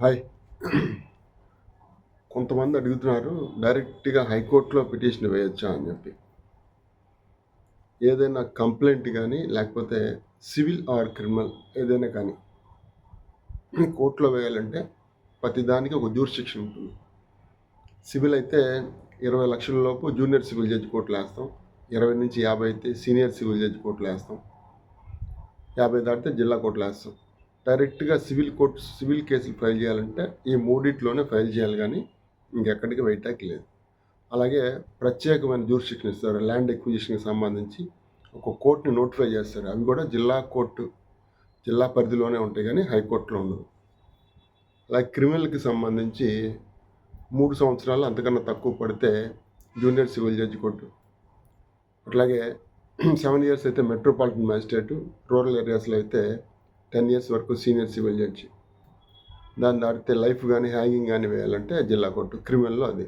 Hi. కొంతమంది అడుగుతున్నారు డైరెక్ట్గా హైకోర్టులో పిటిషన్ వేయొచ్చా అని చెప్పి. ఏదైనా కంప్లైంట్ కానీ లేకపోతే సివిల్ ఆర్ క్రిమినల్ ఏదైనా కానీ కోర్టులో వేయాలంటే ప్రతిదానికి ఒక జ్యూరిస్టిక్షన్ ఉంటుంది. సివిల్ అయితే ఇరవై లక్షల లోపు జూనియర్ సివిల్ జడ్జి కోర్టులో వేస్తాం. ఇరవై నుంచి యాభై అయితే సీనియర్ సివిల్ జడ్జి కోర్టులో వేస్తాం. యాభై దాటితే జిల్లా కోర్టులో వేస్తాం. డైరెక్ట్గా సివిల్ కోర్టు సివిల్ కేసులు ఫైల్ చేయాలంటే ఈ మూడిట్లోనే ఫైల్ చేయాలి కానీ ఇంకెక్కడికి వెయిటాక్ లేదు. అలాగే ప్రత్యేకమైన జ్యూరిస్టిక్షన్ ఇస్తారు ల్యాండ్ ఎక్విజిషన్కి సంబంధించి. ఒక కోర్టుని నోటిఫై చేస్తారు అవి కూడా జిల్లా కోర్టు జిల్లా పరిధిలోనే ఉంటాయి కానీ హైకోర్టులో ఉండదు అలాగే క్రిమినల్కి సంబంధించి మూడు సంవత్సరాలు అంతకన్నా తక్కువ పడితే జూనియర్ సివిల్ జడ్జి కోర్టు. అట్లాగే సెవెన్ ఇయర్స్ అయితే మెట్రోపాలిటన్ మ్యాజిస్ట్రేటు రూరల్ ఏరియాస్లో అయితే టెన్ ఇయర్స్ వరకు సీనియర్ సివిల్ జడ్జి. దాన్ని దాటితే లైఫ్ కానీ హ్యాంగింగ్ కానీ వేయాలంటే జిల్లా కోర్టు క్రిమినల్లో అది.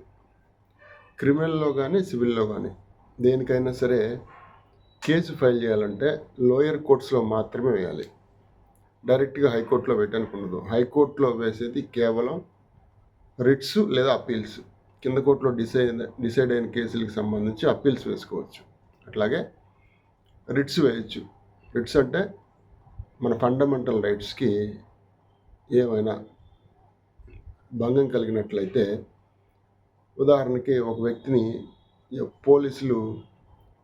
క్రిమినల్లో కానీ సివిల్లో కానీ దేనికైనా సరే కేసు ఫైల్ చేయాలంటే లోయర్ కోర్ట్స్లో మాత్రమే వేయాలి. డైరెక్ట్గా హైకోర్టులో పెట్టడానికి ఉండదు హైకోర్టులో వేసేది కేవలం రిట్స్ లేదా అప్పీల్స్ కింద కోర్టులో డిసైడ్ డిసైడ్ అయిన కేసులకు సంబంధించి అప్పీల్స్ వేసుకోవచ్చు. అట్లాగే రిట్స్ వేయచ్చు. రిట్స్ అంటే మన ఫండమెంటల్ రైట్స్కి ఏమైనా భంగం కలిగినట్లయితే ఉదాహరణకి ఒక వ్యక్తిని పోలీసులు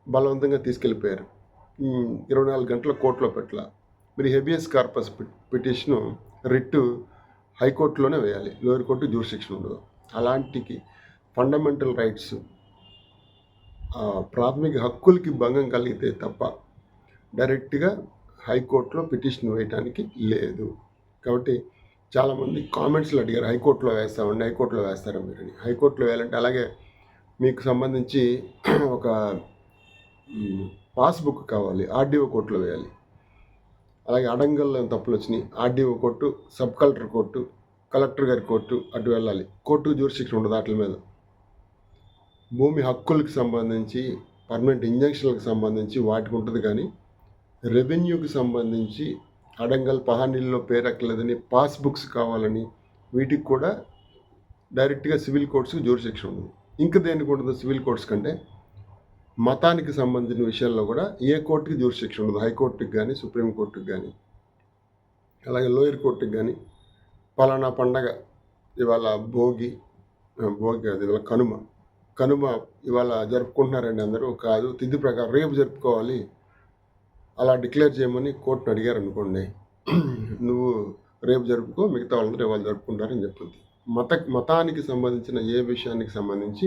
బలవంతంగా తీసుకెళ్ళిపోయారు. ఇరవై నాలుగు గంటల కోర్టులో పెట్టాల. మీరు హెబియస్ కార్పస్ పిటిషను రిట్టు హైకోర్టులోనే వేయాలి. లోయర్ కోర్టు జ్యూరిస్డిక్షన్ ఉండదు. అలాంటికి ఫండమెంటల్ రైట్స్ ప్రాథమిక హక్కులకి భంగం కలిగితే తప్ప డైరెక్ట్గా హైకోర్టులో పిటిషన్ వేయడానికి లేదు. కాబట్టి చాలామంది కామెంట్స్లో అడిగారు హైకోర్టులో వేస్తామండి హైకోర్టులో వేస్తారా మీరని? హైకోర్టులో వేయాలంటే అలాగే మీకు సంబంధించి ఒక పాస్బుక్ కావాలి ఆర్డీఓ కోర్టులో వేయాలి. అలాగే అడంగల్లో తప్పులు వచ్చినాయి RDO court sub collector court collector గారి కోర్టు అటు వెళ్ళాలి. కోర్టు జ్యూరిస్టిక్షన్ ఉండదు వాటి మీద. భూమి హక్కులకు సంబంధించి పర్మనెంట్ ఇంజక్షన్లకు సంబంధించి వాటికి ఉంటుంది కానీ రెవెన్యూకి సంబంధించి అడంగల్ పహానీల్లో పేరెక్కలేదని పాస్ బుక్స్ కావాలని వీటికి కూడా డైరెక్ట్గా సివిల్ కోర్ట్స్కి జ్యూరిస్డిక్షన్ ఉంది. ఇంకా దేనికి ఉంటుంది సివిల్ కోర్ట్స్ కంటే మతానికి సంబంధించిన విషయాల్లో కూడా ఏ కోర్టుకి జ్యూరిస్డిక్షన్ ఉండదు. హైకోర్టుకి కానీ సుప్రీంకోర్టుకి కానీ అలాగే లోయర్ కోర్టుకి కానీ పలానా పండగ ఇవాళ భోగి భోగి కాదు ఇవాళ కనుమ. కనుమ ఇవాళ జరుపుకుంటున్నారండి అందరూ. కాదు తిథి ప్రకారం రేపు జరుపుకోవాలి. అలా డిక్లేర్ చేయమని కోర్టును అడిగారు అనుకోండి నువ్వు రేపు జరుపుకో మిగతా వాళ్ళందరూ వాళ్ళు జరుపుకుంటారని చెప్తుంది మత మతానికి సంబంధించిన ఏ విషయానికి సంబంధించి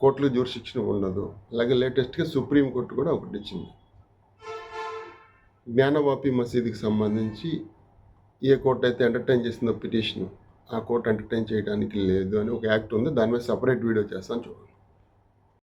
కోర్టులో జ్యూరిశిక్షణ ఉండదు. అలాగే లేటెస్ట్గా సుప్రీంకోర్టు కూడా ఒకటి ఇచ్చింది. జ్ఞానవాపి మసీదుకి సంబంధించి ఏ కోర్టు అయితే ఎంటర్టైన్ చేసిందో పిటిషన్ ఆ కోర్టు ఎంటర్టైన్ చేయడానికి లేదు అని ఒక యాక్ట్ ఉంది. దాని మీద సపరేట్ వీడియో చేస్తాను చూడండి.